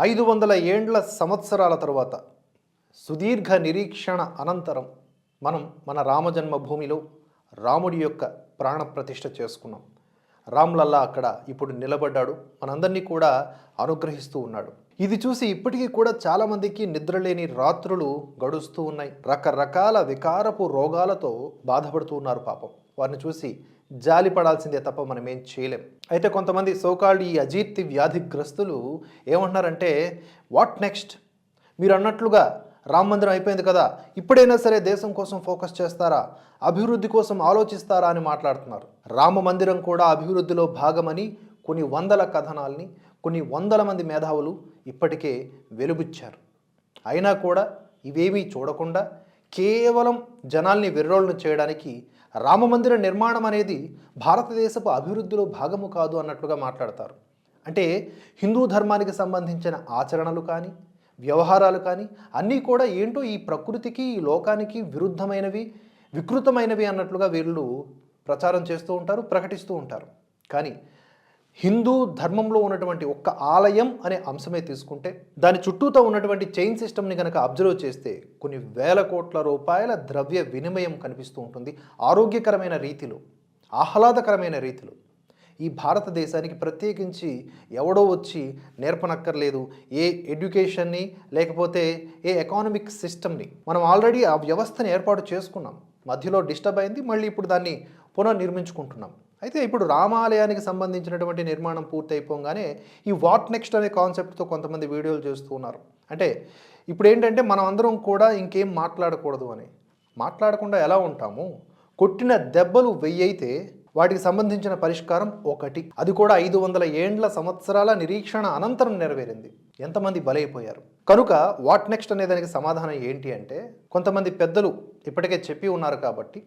ఐదు వందల ఏండ్ల సంవత్సరాల తరువాత సుదీర్ఘ నిరీక్షణ అనంతరం మనం మన రామజన్మభూమిలో రాముడి యొక్క ప్రాణప్రతిష్ఠ చేసుకున్నాం. రామ్లల్లా అక్కడ ఇప్పుడు నిలబడ్డాడు. మనందరినీ కూడా అనుగ్రహిస్తూ ఉన్నాడు. ఇది చూసి ఇప్పటికీ కూడా చాలామందికి నిద్రలేని రాత్రులు గడుస్తూ ఉన్నాయి. రకరకాల వికారపు రోగాలతో బాధపడుతూ ఉన్నారు పాపం. వారిని చూసి జాలి పడాల్సిందే తప్ప మనం ఏం చేయలేం. అయితే కొంతమంది సోకాళ్ళు ఈ అజీర్తి వ్యాధిగ్రస్తులు ఏమంటున్నారంటే వాట్ నెక్స్ట్? మీరు అన్నట్లుగా రామ మందిరం అయిపోయింది కదా ఇప్పుడైనా సరే దేశం కోసం ఫోకస్ చేస్తారా అభివృద్ధి కోసం ఆలోచిస్తారా అని మాట్లాడుతున్నారు. రామ మందిరం కూడా అభివృద్ధిలో భాగమని కొన్ని వందల కథనాల్ని కొన్ని వందల మంది మేధావులు ఇప్పటికే వెలుబుచ్చారు. అయినా కూడా ఇవేమీ చూడకుండా కేవలం జనాల్ని విర్రోళ్ళను చేయడానికి రామమందిర నిర్మాణం అనేది భారతదేశపు అభివృద్ధిలో భాగము కాదు అన్నట్లుగా మాట్లాడతారు. అంటే హిందూ ధర్మానికి సంబంధించిన ఆచరణలు కానీ వ్యవహారాలు కానీ అన్నీ కూడా ఏంటో ఈ ప్రకృతికి ఈ లోకానికి విరుద్ధమైనవి వికృతమైనవి అన్నట్లుగా వీళ్ళు ప్రచారం చేస్తూ ఉంటారు ప్రకటిస్తూ ఉంటారు. కానీ హిందూ ధర్మంలో ఉన్నటువంటి ఒక్క ఆలయం అనే అంశమే తీసుకుంటే దాని చుట్టూతో ఉన్నటువంటి చైన్ సిస్టమ్ని కనుక అబ్జర్వ్ చేస్తే కొన్ని వేల కోట్ల రూపాయల ద్రవ్య వినిమయం కనిపిస్తూ ఉంటుంది. ఆరోగ్యకరమైన రీతిలో ఆహ్లాదకరమైన రీతిలో. ఈ భారతదేశానికి ప్రత్యేకించి ఎవడో వచ్చి నేర్పనక్కర్లేదు. ఏ ఎడ్యుకేషన్ని లేకపోతే ఏ ఎకానమిక్ సిస్టమ్ని మనం ఆల్రెడీ ఆ వ్యవస్థని ఏర్పాటు చేసుకున్నాం. మధ్యలో డిస్టర్బ్ అయింది మళ్ళీ ఇప్పుడు దాన్ని పునర్నిర్మించుకుంటున్నాం. అయితే ఇప్పుడు రామాలయానికి సంబంధించినటువంటి నిర్మాణం పూర్తయిపోగానే ఈ వాట్ నెక్స్ట్ అనే కాన్సెప్ట్తో కొంతమంది వీడియోలు చేస్తూ ఉన్నారు. అంటే ఇప్పుడు ఏంటంటే మనం అందరం కూడా ఇంకేం మాట్లాడకూడదు అని. మాట్లాడకుండా ఎలా ఉంటాము? కొట్టిన దెబ్బలు వెయ్యైతే వాటికి సంబంధించిన పరిష్కారం ఒకటి. అది కూడా ఐదు వందల ఏండ్ల సంవత్సరాల నిరీక్షణ అనంతరం నెరవేరింది. ఎంతమంది బలైపోయారు? కనుక వాట్ నెక్స్ట్ అనే దానికి సమాధానం ఏంటి అంటే కొంతమంది పెద్దలు ఇప్పటికే చెప్పి ఉన్నారు కాబట్టి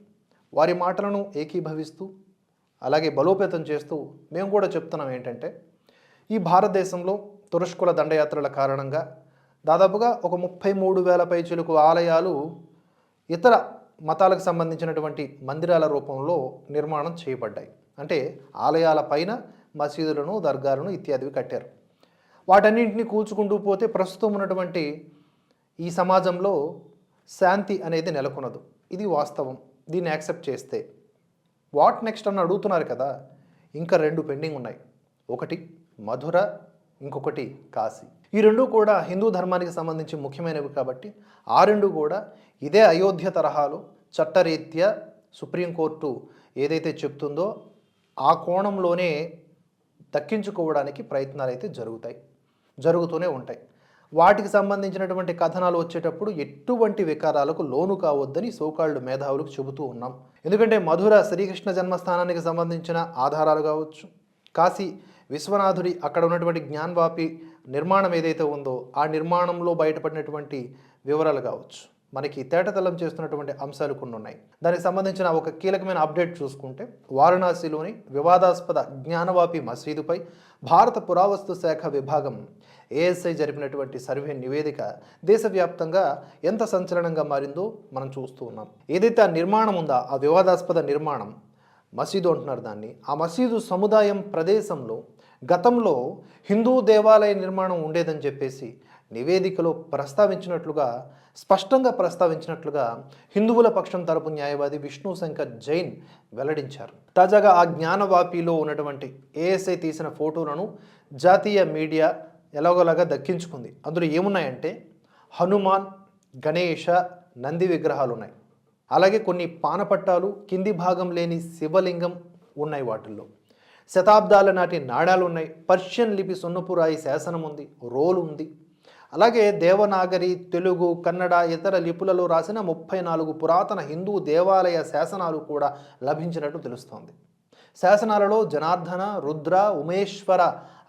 వారి మాటలను ఏకీభవిస్తూ అలాగే బలోపేతం చేస్తూ మేము కూడా చెప్తున్నాం ఏంటంటే ఈ భారతదేశంలో తురుష్కుల దండయాత్రల కారణంగా దాదాపుగా ఒక ముప్పై మూడు వేల పైచులకు ఆలయాలు ఇతర మతాలకు సంబంధించినటువంటి మందిరాల రూపంలో నిర్మాణం చేయబడ్డాయి. అంటే ఆలయాల పైన మసీదులను దర్గాలను ఇత్యాదివి కట్టారు. వాటన్నింటినీ కూల్చుకుంటూ పోతే ప్రస్తుతం ఉన్నటువంటి ఈ సమాజంలో శాంతి అనేది నెలకొనదు. ఇది వాస్తవం. దీన్ని యాక్సెప్ట్ చేస్తే వాట్ నెక్స్ట్ అని అడుగుతున్నారు కదా ఇంకా రెండు పెండింగ్ ఉన్నాయి. ఒకటి మధుర ఇంకొకటి కాశీ. ఈ రెండు కూడా హిందూ ధర్మానికి సంబంధించి ముఖ్యమైనవి కాబట్టి ఆ రెండు కూడా ఇదే అయోధ్య తరహాలో చట్టరీత్యా సుప్రీంకోర్టు ఏదైతే చెప్తుందో ఆ కోణంలోనే దక్కించుకోవడానికి ప్రయత్నాలు అయితే జరుగుతాయి జరుగుతూనే ఉంటాయి. వాటికి సంబంధించినటువంటి కథనాలు వచ్చేటప్పుడు ఎటువంటి వికారాలకు లోను కావద్దని సోకాళ్ళు మేధావులకు చెబుతూ ఉన్నాం. ఎందుకంటే మధుర శ్రీకృష్ణ జన్మస్థానానికి సంబంధించిన ఆధారాలు కావచ్చు. కాశీ విశ్వనాథుడి అక్కడ ఉన్నటువంటి జ్ఞాన్వాపి నిర్మాణం ఏదైతే ఉందో ఆ నిర్మాణంలో బయటపడినటువంటి వివరాలు కావచ్చు. మనకి తేటతలం చేస్తున్నటువంటి అంశాలు కొన్ని ఉన్నాయి. దానికి సంబంధించిన ఒక కీలకమైన అప్డేట్ చూసుకుంటే వారణాసిలోని వివాదాస్పద జ్ఞానవాపి మసీదుపై భారత పురావస్తు శాఖ విభాగం ఏఎస్ఐ జరిపినటువంటి సర్వే నివేదిక దేశవ్యాప్తంగా ఎంత సంచలనంగా మారిందో మనం చూస్తూ ఉన్నాం. ఏదైతే ఆ నిర్మాణం ఉందో ఆ వివాదాస్పద నిర్మాణం మసీదు అంటున్నారు దాన్ని ఆ మసీదు సముదాయం ప్రదేశంలో గతంలో హిందూ దేవాలయ నిర్మాణం ఉండేదని చెప్పేసి నివేదికలో ప్రస్తావించినట్లుగా స్పష్టంగా ప్రస్తావించినట్లుగా హిందువుల పక్షం తరపు న్యాయవాది విష్ణు శంకర్ జైన్ వెల్లడించారు. తాజాగా ఆ జ్ఞానవాపిలో ఉన్నటువంటి ఏఎస్ఐ తీసిన ఫోటోలను జాతీయ మీడియా ఎలాగోలాగా దక్కించుకుంది. అందులో ఏమున్నాయంటే హనుమాన్ గణేష నంది విగ్రహాలు ఉన్నాయి అలాగే కొన్ని పానపట్టాలు కింది భాగం లేని శివలింగం ఉన్నాయి వాటిల్లో. శతాబ్దాల నాటి నాణాలు ఉన్నాయి పర్షియన్ లిపి సున్నపురాయి శాసనం ఉంది రోల్ ఉంది అలాగే దేవనాగరి తెలుగు కన్నడ ఇతర లిపులలో రాసిన ముప్పై నాలుగు పురాతన హిందూ దేవాలయ శాసనాలు కూడా లభించినట్టు తెలుస్తోంది. శాసనాలలో జనార్దన రుద్ర ఉమేశ్వర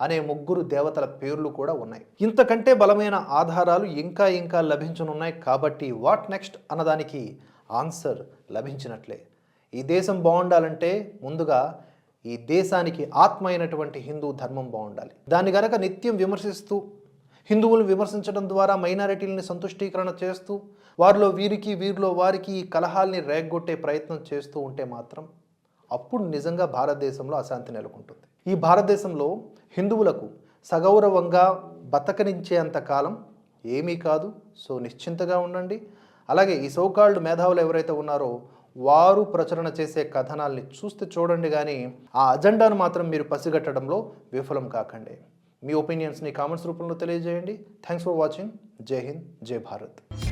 అనే ముగ్గురు దేవతల పేర్లు కూడా ఉన్నాయి. ఇంతకంటే బలమైన ఆధారాలు ఇంకా ఇంకా లభించనున్నాయి కాబట్టి వాట్ నెక్స్ట్ అన్నదానికి ఆన్సర్ లభించినట్లే. ఈ దేశం బాగుండాలంటే ముందుగా ఈ దేశానికి ఆత్మ అయినటువంటి హిందూ ధర్మం బాగుండాలి. దాన్ని గనక నిత్యం విమర్శిస్తూ హిందువులను విమర్శించడం ద్వారా మైనారిటీలని సంతుష్టీకరణ చేస్తూ వారిలో వీరికి వీరిలో వారికి ఈ కలహాల్ని రేగ్గొట్టే ప్రయత్నం చేస్తూ ఉంటే మాత్రం అప్పుడు నిజంగా భారతదేశంలో అశాంతి నెలకొంటుంది. ఈ భారతదేశంలో హిందువులకు సగౌరవంగా బతకనించేంత కాలం ఏమీ కాదు. సో నిశ్చింతగా ఉండండి. అలాగే ఈ సోకాల్డ్ మేధావులు ఎవరైతే ఉన్నారో వారు ప్రచురణ చేసే కథనాల్ని చూస్తే చూడండి కానీ ఆ అజెండాను మాత్రం మీరు పసిగట్టడంలో విఫలం కాకండి. మీ ఒపీనియన్స్ని కామెంట్స్ రూపంలో తెలియజేయండి. Thanks for watching. జై హింద్ జై భారత్.